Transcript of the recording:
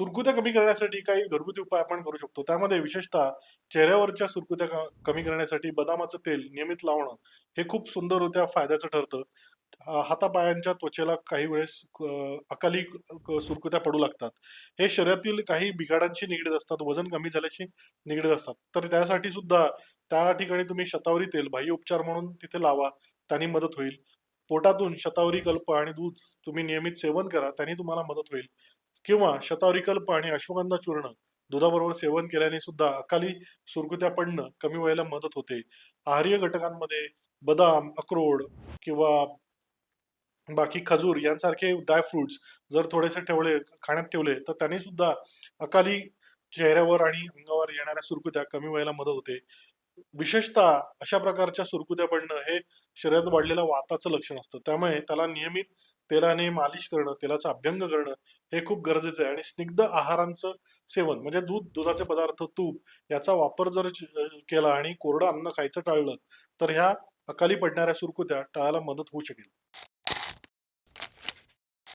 सुरकुत्या कमी करण्यासाठी काही घरगुती उपाय आपण करू शकतो. त्यामध्ये विशेषतः चेहऱ्यावरच्या सुरकुत्या क- कमी करण्यासाठी बदामाचं तेल नियमित लावणं हे खूप सुंदररित्या फायद्याचं ठरतं. हातापायांच्या त्वचेला काही वेळेस अकाली सुरकुत्या पडू लागतात. हे शरीरातील काही बिघाडांशी निगडीत असतात वजन कमी झाल्याशी निगडीत असतात. तर त्यासाठी सुद्धा त्या ठिकाणी तुम्ही शतावरी तेल बाह्य उपचार म्हणून तिथे लावा त्यांनी मदत होईल. पोटातून शतावरी कल्प आणि दूध तुम्ही नियमित सेवन करा त्याने तुम्हाला मदत होईल. किंवा शतावरीकल्प आणि अश्वगंधा चूर्ण दुधाबरोबर सेवन केल्याने सुद्धा अकाली सुरकुत्या पडणं कमी व्हायला मदत होते. आहार्य घटकांमध्ये बदाम अक्रोड किंवा बाकी खजूर यांसारखे ड्रायफ्रुट्स जर थोडेसे ठेवले खाण्यात ठेवले तर त्याने सुद्धा अकाली चेहऱ्यावर आणि अंगावर येणाऱ्या सुरकुत्या कमी व्हायला मदत होते. विशेषतः अशा प्रकारच्या सुरकुत्या पडणं हे शरीरात वाढलेल्या वाताचं लक्षण असतं. त्यामुळे त्याला नियमित तेलाने मालिश करणं तेलाचा अभ्यंग करणं हे खूप गरजेचं आहे. आणि स्निग्ध आहारांचं सेवन म्हणजे दूध दुधाचे पदार्थ तूप याचा वापर जर केला आणि कोरडं अन्न खायचं टाळलं तर ह्या अकाली पडणाऱ्या सुरकुत्या टाळायला मदत होऊ शकेल.